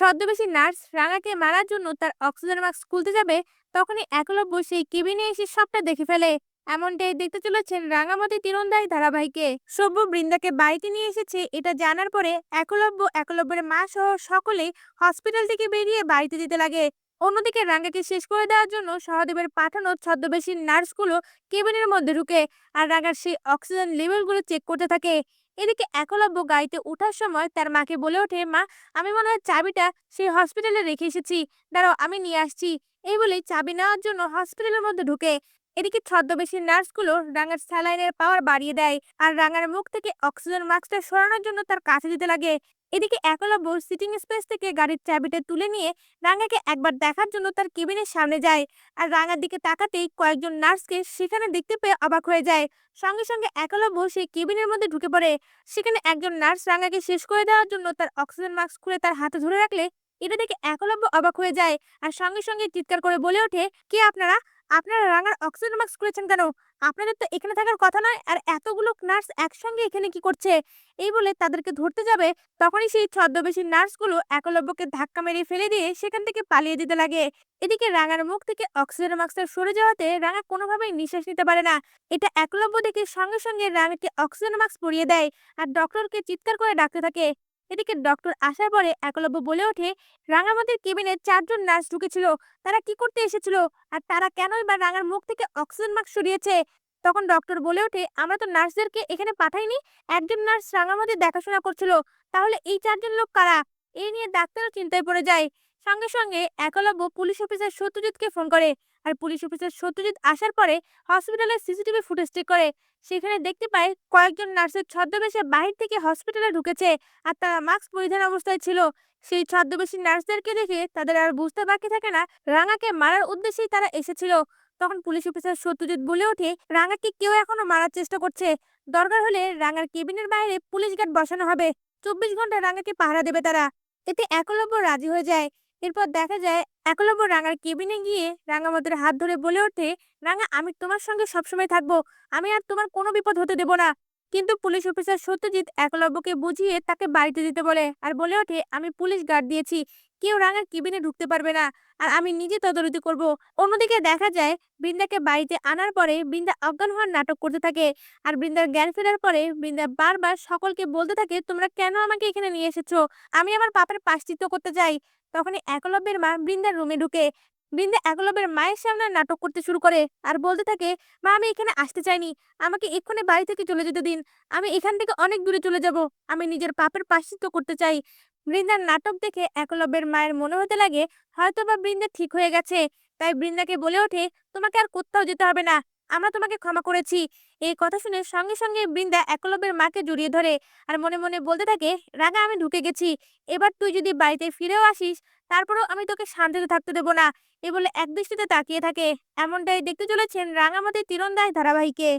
ছদ্মবেশী নার্স রাঙাকে মারার জন্য তার অক্সিজেন মাস্ক খুলতে যাবে, তখনই একলব্য সেই কেবিনে এসে সবটা দেখে ফেলে। এমনটাই দেখতে চলেছেন রাঙামতি তীরন্দাজ ধারাবাহিকে। সভ্য বৃন্দাকে বাড়িতে নিয়ে এসেছে এটা জানার পরে একলব্য একলব্যের মা সহ সকলেই হসপিটাল থেকে বেরিয়ে বাড়িতে যেতে লাগে। অন্যদিকে রাঙ্গাকে শেষ করে দেওয়ার জন্য সহদেবের পাঠানো ছদ্মবেশী নার্সগুলো কেবিনের মধ্যে ঢুকে আর রাঙ্গার সেই অক্সিজেন লেভেলগুলো চেক করতে থাকে। এদিকে একলব্য গাড়িতে ওঠার সময় তার মাকে বলে ওঠে, মা, আমি মনে হয় চাবিটা সেই হসপিটালে রেখে এসেছি। দাঁড়াও, আমি নিয়ে আসছি। এই বলে চাবি নেওয়ার জন্য হসপিটালের মধ্যে ঢুকে। এদিকে ছদ্মবেশী নার্সগুলো রাঙার স্যালাইনের পাওয়ার বাড়িয়ে দেয় আর রাঙার মুখ থেকে অক্সিজেন মাস্কটা সরানোর জন্য তার কাছে দিতে লাগে। এদিকে একলব্য সিটিং স্পেস থেকে গাড়ির চাবিটা তুলে নিয়ে রাঙাকে একবার দেখার জন্য তার কেবিনের সামনে যায়। আর রাঙার দিকে তাকাতেই কয়েকজন নার্সকে সেখানে দেখতে পেয়ে অবাক হয়ে যায়। সঙ্গে সঙ্গে একলব্য সেই কেবিনের মধ্যে ঢুকে পড়ে। সেখানে একজন নার্স রাঙাকে শেষ করে দেওয়ার জন্য তার অক্সিজেন মাস্ক খুলে তার হাতে ধরে রাখলে এটা দেখে একলব্য অবাক হয়ে যায়। আর সঙ্গে সঙ্গে চিৎকার করে বলে ওঠে, কে আপনারা? আপনারা রাঙার অক্সিজেন মাস্ক খুলেছেন কেন? আপনাদের তো এখানে থাকার কথা নয়, আর এতগুলো নার্স একসঙ্গে এখানে কি করছে? এই বলে তাদেরকে ধরতে যাবে, তখনই সেই ছদ্মবেশী নার্সগুলো একলব্যকে ধাক্কা মেরে ফেলে দিয়ে সেখান থেকে পালিয়ে দিতে লাগে। এদিকে রাঙার মুখ থেকে অক্সিজেন মাস্কটা সরে যাওয়াতে রাঙা কোনোভাবেই নিঃশ্বাস নিতে পারে না। এটা একলব্য দেখে সঙ্গে সঙ্গে রাঙাকে অক্সিজেন মাস্ক পরিয়ে দেয়, আর ডক্টরকে চিৎকার করে ডাকতে থাকে। এদিকে ডক্টর আসার পরে একলব্য বলে ওঠে, রাঙামাটির কেবিনে চারজন নার্স ঢুকেছিল, তারা কি করতে এসেছিল? আর তারা কেন বা রাঙার মুখ থেকে অক্সিজেন মাস্ক সরিয়েছে? তখন ডক্টর বলে ওঠে, আমরা তো নার্সদেরকে এখানে পাঠাইনি, একজন নার্স রাঙামাটি দেখাশোনা করছিল, তাহলে এই চারজন লোক কারা? এই নিয়ে ডাক্তারও চিন্তায় পড়ে যায়। সঙ্গে সঙ্গে একলব্য পুলিশ অফিসার সত্যজিৎকে ফোন করে। আর পুলিশ অফিসার সত্যজিৎ আসার পরে হসপিটালের সিসিটিভি ফুটেজ চেক করে। সেখানে দেখতে পায় কয়েকজন নার্সের ছদ্মবেশে বাহির থেকে হসপিটালে ঢুকেছে আর তারা মাস্ক পরিধান অবস্থায় ছিল। সেই ছদ্মবেশী নার্সদেরকে দেখে তাদের আর বুঝতে বাকি থাকে না রাঙাকে মারার উদ্দেশ্যেই তারা এসেছিল। তখন পুলিশ অফিসার সত্যজিৎ বলে ওঠে, রাঙাকে কেউ এখনও মারার চেষ্টা করছে। দরকার হলে রাঙার কেবিনের বাইরে পুলিশ গার্ড বসানো হবে। চব্বিশ ঘণ্টা রাঙাকে পাহারা দেবে তারা। এতে একলব্য রাজি হয়ে যায়। এরপর দেখা যায় একলব্য রাঙার কেবিনে গিয়ে রাঙামতের হাত ধরে বলে ওঠে, রাঙা, আমি তোমার সঙ্গে সবসময় থাকব। আমি আর তোমার কোনো বিপদ হতে দেব না। কিন্তু পুলিশ অফিসার সত্যজিৎ একলব্যকে বুঝিয়ে তাকে বাড়িতে দিতে বলে আর বলে ওঠে, আমি পুলিশ গার্ড দিয়েছি, কেউ রাঙার কেবিনে ঢুকতে পারবে না আর আমি নিজে তদারকি করব। অন্যদিকে দেখা যায়, বৃন্দাকে বাড়িতে আনার পরে বৃন্দা অজ্ঞান হওয়ার নাটক করতে থাকে আর বৃন্দার জ্ঞান ফেরার পরে বৃন্দা বারবার সকলকে বলতে থাকে, তোমরা কেন আমাকে এখানে নিয়ে এসেছ? আমি আমার পাপের পাশ্চিত্য করতে চাই তখনই একলব্যের মা বৃন্দার রুমে ঢুকে বৃন্দা একলবের মায়ের সামনে নাটক করতে শুরু করে আর বলতে থাকে, মা, আমি এখানে আসতে চাইনি। আমাকে এক্ষুনি বাড়ি থেকে চলে যেতে দিন। আমি এখান থেকে অনেক দূরে চলে যাব। আমি নিজের পাপের পাশ্চিত্য করতে চাই। বৃন্দার নাটক দেখে একলব্যের মায়ের মনে হতে লাগে হয়তো বা বৃন্দা ঠিক হয়ে গেছে। তাই বৃন্দাকে বলে ওঠে, তোমাকে আর কোথাও যেতে হবে না। আমরা তোমাকে ক্ষমা করেছি। এই কথা শুনে সঙ্গে সঙ্গে বৃন্দা একলব্যের মাকে জড়িয়ে ধরে আর মনে মনে বলতে থাকে, রাগা, আমি ঢুকে গেছি। এবার তুই যদি বাড়িতে ফিরেও আসিস, তারপরেও আমি তোকে শান্তিতে থাকতে দেবো না। এ বলে একদৃষ্টিতে তাকিয়ে থাকে। এমনটাই দেখতে চলেছেন রাঙামাটি তীরন্দাজ ধারাবাহিকে।